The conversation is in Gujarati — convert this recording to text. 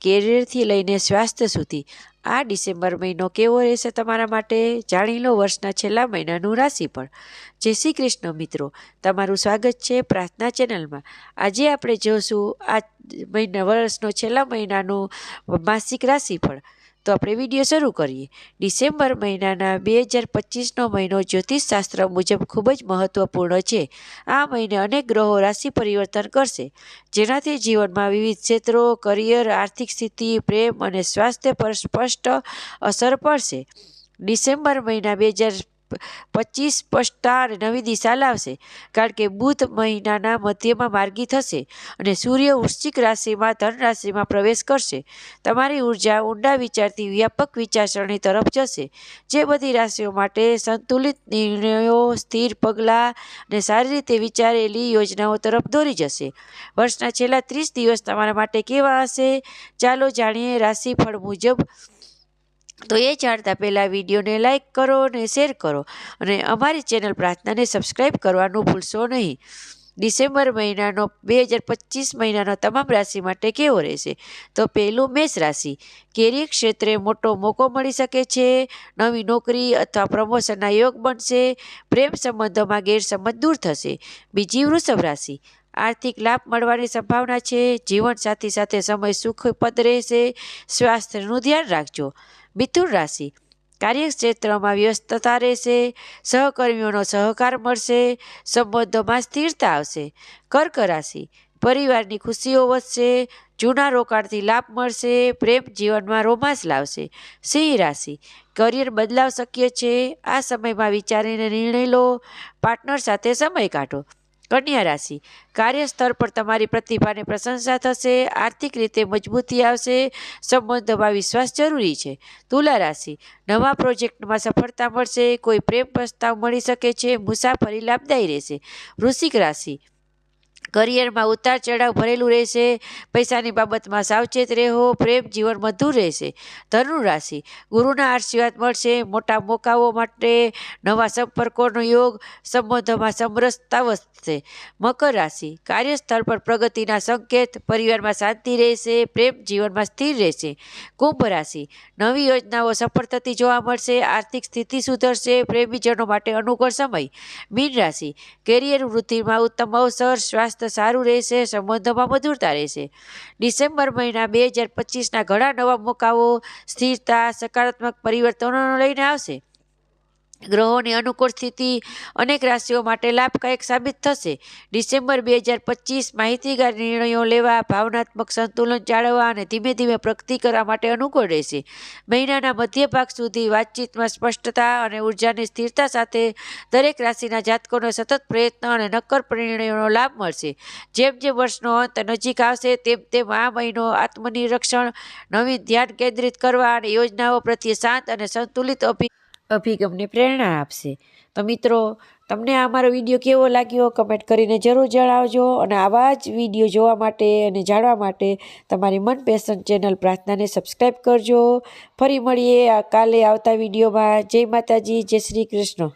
કેરિયરથી લઈને સ્વાસ્થ્ય સુધી. આ ડિસેમ્બર મહિનો કેવો રહેશે તમારા માટે? જાણી લો વર્ષના છેલ્લા મહિનાનું રાશિફળ જય શ્રી કૃષ્ણ મિત્રો. તમારું સ્વાગત છે પ્રાર્થના ચેનલમાં. આજે આપણે જોશું આ મહિના વર્ષનો છેલ્લા મહિનાનું માસિક રાશિફળ તો આપણે વીડિયો શરૂ કરીએ. ડિસેમ્બર મહિનાના બે હજાર પચીસનો મહિનો જ્યોતિષશાસ્ત્ર મુજબ ખૂબ જ મહત્વપૂર્ણ છે. આ મહિને અનેક ગ્રહો રાશિ પરિવર્તન કરશે, જેનાથી જીવનમાં વિવિધ ક્ષેત્રો, કરિયર, આર્થિક સ્થિતિ, પ્રેમ અને સ્વાસ્થ્ય પર સ્પષ્ટ અસર પડશે. ડિસેમ્બર મહિના બે હજાર પચીસ સ્પષ્ટતા નવી દિશા લાવશે, કારણ કે બુધ મહિનાના મધ્યમાં માર્ગી થશે અને સૂર્ય વૃશ્ચિક રાશિમાં ધન રાશિમાં પ્રવેશ કરશે. તમારી ઊર્જા ઊંડા વિચારથી વ્યાપક વિચારસરણી તરફ જશે, જે બધી રાશિઓ માટે સંતુલિત નિર્ણયો, સ્થિર પગલાં અને સારી રીતે વિચારેલી યોજનાઓ તરફ દોરી જશે. વર્ષના છેલ્લા ત્રીસ દિવસ તમારા માટે કેવા હશે? ચાલો જાણીએ રાશિફળ મુજબ તો એ જાણતા પહેલાં વિડીયોને લાઇક કરો અને શેર કરો અને અમારી ચેનલ પ્રાર્થનાને સબસ્ક્રાઈબ કરવાનું ભૂલશો નહીં. ડિસેમ્બર મહિનાનો, બે હજાર પચીસ મહિનાનો તમામ રાશિ માટે કેવો રહેશે? તો પહેલું મેષ રાશિ. કેરિયર ક્ષેત્રે મોટો મોકો મળી શકે છે, નવી નોકરી અથવા પ્રમોશનના યોગ બનશે, પ્રેમ સંબંધોમાં ગેરસમજ દૂર થશે. બીજી વૃષભ રાશિ. આર્થિક લાભ મળવાની સંભાવના છે, જીવનસાથી સાથે સમય સુખપદ રહેશે. સ્વાસ્થ્યનું ધ્યાન રાખજો. મિથુન રાશિ. કાર્યક્ષેત્રમાં વ્યસ્તતા રહેશે, સહકર્મીઓનો સહકાર મળશે, સંબંધોમાં સ્થિરતા આવશે. કર્ક રાશિ. પરિવારની ખુશીઓ વધશે, જૂના રોકાણથી લાભ મળશે, પ્રેમ જીવનમાં રોમાંસ લાવશે. સિંહ રાશિ. કરિયર બદલાવ શક્ય છે, આ સમયમાં વિચારીને નિર્ણય લો, પાર્ટનર સાથે સમય કાઢો. કન્યા રાશિ. કાર્યસ્થળ પર તમારી પ્રતિભાને પ્રશંસા થશે, આર્થિક રીતે મજબૂતી આવશે, સંબંધોમાં વિશ્વાસ જરૂરી છે. તુલા રાશિ. નવા પ્રોજેક્ટમાં સફળતા મળશે, કોઈ પ્રેમ પ્રસ્તાવ મળી શકે છે, મુસાફરી લાભદાયી રહેશે. વૃશ્ચિક રાશિ. કરિયરમાં ઉતાર ચઢાવ ભરેલું રહેશે, પૈસાની બાબતમાં સાવચેત રહેવો, પ્રેમ જીવન મધુર રહેશે. ધનુ રાશિ, ગુરુના આશીર્વાદ મળશે, મોટા મોકાઓ માટે નવા સંપર્કોનો યોગ, સંબંધોમાં સમરસતા વધશે. મકર રાશિ, કાર્યસ્થળ પર પ્રગતિના સંકેત, પરિવારમાં શાંતિ રહેશે, પ્રેમ જીવનમાં સ્થિર રહેશે. કુંભ રાશિ, નવી યોજનાઓ સફળ થતી જોવા મળશે, આર્થિક સ્થિતિ સુધરશે, પ્રેમીજનો માટે અનુકૂળ સમય. મીન રાશિ, કેરિયર વૃદ્ધિમાં ઉત્તમ અવસર, સ્વાસ્થ્ય સારું રહેશે, સંબંધોમાં મધુરતા રહેશે. ડિસેમ્બર મહિના બે હજાર પચીસના ઘણા નવા મોકાઓ સ્થિરતા, સકારાત્મક પરિવર્તનો લઈને આવશે. ગ્રહોની અનુકૂળ સ્થિતિ અનેક રાશિઓ માટે લાભદાયક સાબિત થશે. ડિસેમ્બર બે હજાર પચીસ માહિતીગાર નિર્ણયો લેવા, ભાવનાત્મક સંતુલન જાળવવા અને ધીમે ધીમે પ્રગતિ કરવા માટે અનુકૂળ રહેશે. મહિનાના મધ્ય ભાગ સુધી વાતચીતમાં સ્પષ્ટતા અને ઉર્જાની સ્થિરતા સાથે દરેક રાશિના જાતકોને સતત પ્રયત્ન અને નક્કર નિર્ણયોનો લાભ મળશે. જેમ જેમ વર્ષનો અંત નજીક આવશે, તેમ તેમ આ મહિનો આત્મનિરીક્ષણ નવી ધ્યાન કેન્દ્રિત કરવા અને યોજનાઓ પ્રત્યે શાંત અને સંતુલિત અભિ અભિગમને પ્રેરણા આપશે. તો મિત્રો, તમને આ મારો વીડિયો કેવો લાગ્યો? કમેન્ટ કરીને જરૂર જણાવજો અને આવા જ વીડિયો જોવા માટે અને જાણવા માટે તમારી મનપસંદ ચેનલ પ્રાર્થનાને સબસ્ક્રાઈબ કરજો. ફરી મળીએ કાલે આવતા વિડીયોમાં. જય માતાજી, જય શ્રી કૃષ્ણ.